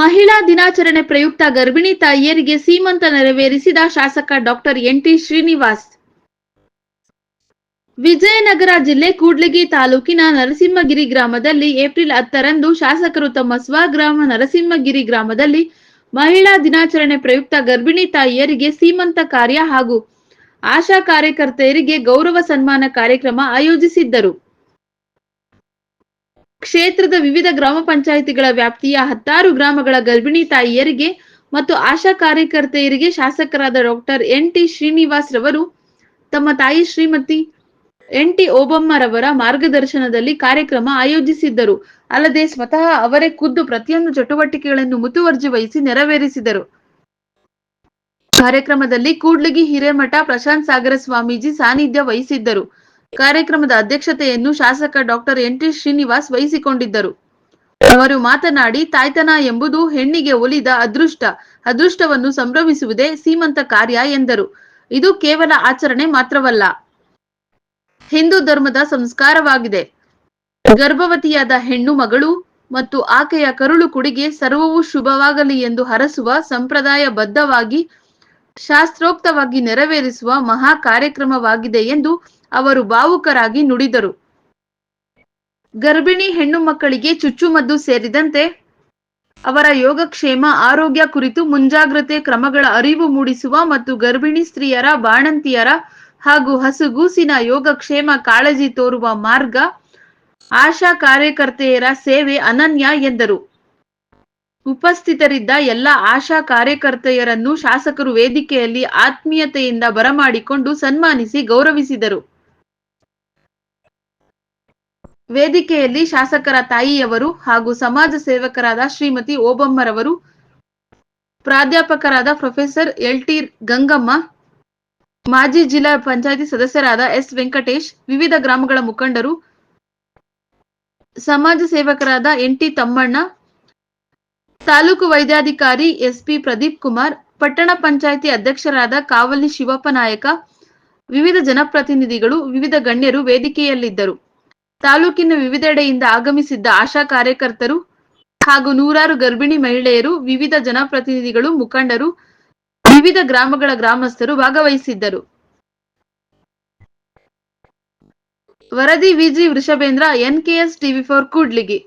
ಮಹಿಳಾ ದಿನಾಚರಣೆ ಪ್ರಯುಕ್ತ ಗರ್ಭಿಣಿ ತಾಯಿಯರಿಗೆ ಸೀಮಂತ ನೆರವೇರಿಸಿದ ಶಾಸಕ ಡಾಕ್ಟರ್ ಎನ್ಟಿ ಶ್ರೀನಿವಾಸ್. ವಿಜಯನಗರ ಜಿಲ್ಲೆ ಕೂಡ್ಲಿಗಿ ತಾಲೂಕಿನ ನರಸಿಂಹಗಿರಿ ಗ್ರಾಮದಲ್ಲಿ ಏಪ್ರಿಲ್ ಹತ್ತರಂದು ಶಾಸಕರು ತಮ್ಮ ಸ್ವಗ್ರಾಮ ನರಸಿಂಹಗಿರಿ ಗ್ರಾಮದಲ್ಲಿ ಮಹಿಳಾ ದಿನಾಚರಣೆ ಪ್ರಯುಕ್ತ ಗರ್ಭಿಣಿ ತಾಯಿಯರಿಗೆ ಸೀಮಂತ ಕಾರ್ಯ ಹಾಗೂ ಆಶಾ ಕಾರ್ಯಕರ್ತೆಯರಿಗೆ ಗೌರವ ಸನ್ಮಾನ ಕಾರ್ಯಕ್ರಮ ಆಯೋಜಿಸಿದ್ದರು. ಕ್ಷೇತ್ರದ ವಿವಿಧ ಗ್ರಾಮ ಪಂಚಾಯಿತಿಗಳ ವ್ಯಾಪ್ತಿಯ ಹತ್ತಾರು ಗ್ರಾಮಗಳ ಗರ್ಭಿಣಿ ತಾಯಿಯರಿಗೆ ಮತ್ತು ಆಶಾ ಕಾರ್ಯಕರ್ತೆಯರಿಗೆ ಶಾಸಕರಾದ ಡಾಕ್ಟರ್ ಎನ್ ಟಿ ಶ್ರೀನಿವಾಸ್ ರವರು, ತಮ್ಮ ತಾಯಿ ಶ್ರೀಮತಿ ಎನ್ ಟಿ ಓಬಮ್ಮರವರ ಮಾರ್ಗದರ್ಶನದಲ್ಲಿ ಕಾರ್ಯಕ್ರಮ ಆಯೋಜಿಸಿದ್ದರು. ಅಲ್ಲದೆ ಸ್ವತಃ ಅವರೇ ಖುದ್ದು ಪ್ರತಿಯೊಂದು ಚಟುವಟಿಕೆಗಳನ್ನು ಮುತುವರ್ಜಿ ವಹಿಸಿ ನೆರವೇರಿಸಿದರು. ಕಾರ್ಯಕ್ರಮದಲ್ಲಿ ಕೂಡ್ಲಿಗಿ ಹಿರೇಮಠ, ಪ್ರಶಾಂತ್ ಸಾಗರ ಸ್ವಾಮೀಜಿ ಸಾನ್ನಿಧ್ಯ ವಹಿಸಿದ್ದರು. ಕಾರ್ಯಕ್ರಮದ ಅಧ್ಯಕ್ಷತೆಯನ್ನು ಶಾಸಕ ಡಾಕ್ಟರ್ ಎನ್ ಟಿ ಶ್ರೀನಿವಾಸ್ ವಹಿಸಿಕೊಂಡಿದ್ದರು. ಅವರು ಮಾತನಾಡಿ, ತಾಯ್ತನ ಎಂಬುದು ಹೆಣ್ಣಿಗೆ ಒಲಿದ ಅದೃಷ್ಟ. ಅದೃಷ್ಟವನ್ನು ಸಂಭ್ರಮಿಸುವುದೇ ಸೀಮಂತ ಕಾರ್ಯ ಎಂದರು. ಇದು ಕೇವಲ ಆಚರಣೆ ಮಾತ್ರವಲ್ಲ. ಹಿಂದೂ ಧರ್ಮದ ಸಂಸ್ಕಾರವಾಗಿದೆ. ಗರ್ಭವತಿಯಾದ ಹೆಣ್ಣು ಮಗಳು ಮತ್ತು ಆಕೆಯ ಕರುಳು ಕುಡಿಗೆ ಸರ್ವವೂ ಶುಭವಾಗಲಿ ಎಂದು ಹರಸುವ ಸಂಪ್ರದಾಯ ಬದ್ಧವಾಗಿ ಶಾಸ್ತ್ರೋಕ್ತವಾಗಿ ನೆರವೇರಿಸುವ ಮಹಾ ಕಾರ್ಯಕ್ರಮವಾಗಿದೆ ಎಂದು ಅವರು ಭಾವುಕರಾಗಿ ನುಡಿದರು. ಗರ್ಭಿಣಿ ಹೆಣ್ಣು ಮಕ್ಕಳಿಗೆ ಚುಚ್ಚುಮದ್ದು ಸೇರಿದಂತೆ ಅವರ ಯೋಗಕ್ಷೇಮ, ಆರೋಗ್ಯ ಕುರಿತು ಮುಂಜಾಗ್ರತೆ ಕ್ರಮಗಳ ಅರಿವು ಮೂಡಿಸುವ ಮತ್ತು ಗರ್ಭಿಣಿ ಸ್ತ್ರೀಯರ, ಬಾಣಂತಿಯರ ಹಾಗೂ ಹಸುಗೂಸಿನ ಯೋಗಕ್ಷೇಮ ಕಾಳಜಿ ತೋರುವ ಮಾರ್ಗ ಆಶಾ ಕಾರ್ಯಕರ್ತೆಯರ ಸೇವೆ ಅನನ್ಯ ಎಂದರು. ಉಪಸ್ಥಿತರಿದ್ದ ಎಲ್ಲ ಆಶಾ ಕಾರ್ಯಕರ್ತೆಯರನ್ನು ಶಾಸಕರು ವೇದಿಕೆಯಲ್ಲಿ ಆತ್ಮೀಯತೆಯಿಂದ ಬರಮಾಡಿಕೊಂಡು ಸನ್ಮಾನಿಸಿ ಗೌರವಿಸಿದರು. ವೇದಿಕೆಯಲ್ಲಿ ಶಾಸಕರ ತಾಯಿಯವರು ಹಾಗೂ ಸಮಾಜ ಸೇವಕರಾದ ಶ್ರೀಮತಿ ಓಬಮ್ಮರವರು, ಪ್ರಾಧ್ಯಾಪಕರಾದ ಪ್ರೊಫೆಸರ್ ಎಲ್ ಟಿ ಗಂಗಮ್ಮ, ಮಾಜಿ ಜಿಲ್ಲಾ ಪಂಚಾಯತಿ ಸದಸ್ಯರಾದ ಎಸ್. ವೆಂಕಟೇಶ್, ವಿವಿಧ ಗ್ರಾಮಗಳ ಮುಖಂಡರು, ಸಮಾಜ ಸೇವಕರಾದ ಎನ್ ಟಿ ತಮ್ಮಣ್ಣ, ತಾಲೂಕು ವೈದ್ಯಾಧಿಕಾರಿ ಎಸ್ಪಿ ಪ್ರದೀಪ್ ಕುಮಾರ್, ಪಟ್ಟಣ ಪಂಚಾಯಿತಿ ಅಧ್ಯಕ್ಷರಾದ ಕಾವಲಿ ಶಿವಪ್ಪ ನಾಯಕ, ವಿವಿಧ ಜನಪ್ರತಿನಿಧಿಗಳು, ವಿವಿಧ ಗಣ್ಯರು ವೇದಿಕೆಯಲ್ಲಿದ್ದರು. ತಾಲೂಕಿನ ವಿವಿಧೆಡೆಯಿಂದ ಆಗಮಿಸಿದ್ದ ಆಶಾ ಕಾರ್ಯಕರ್ತರು ಹಾಗೂ ನೂರಾರು ಗರ್ಭಿಣಿ ಮಹಿಳೆಯರು, ವಿವಿಧ ಜನಪ್ರತಿನಿಧಿಗಳು, ಮುಖಂಡರು, ವಿವಿಧ ಗ್ರಾಮಗಳ ಗ್ರಾಮಸ್ಥರು ಭಾಗವಹಿಸಿದ್ದರು. ವರದಿ Viji Vrishabhendra, NKS TV four Kudligi.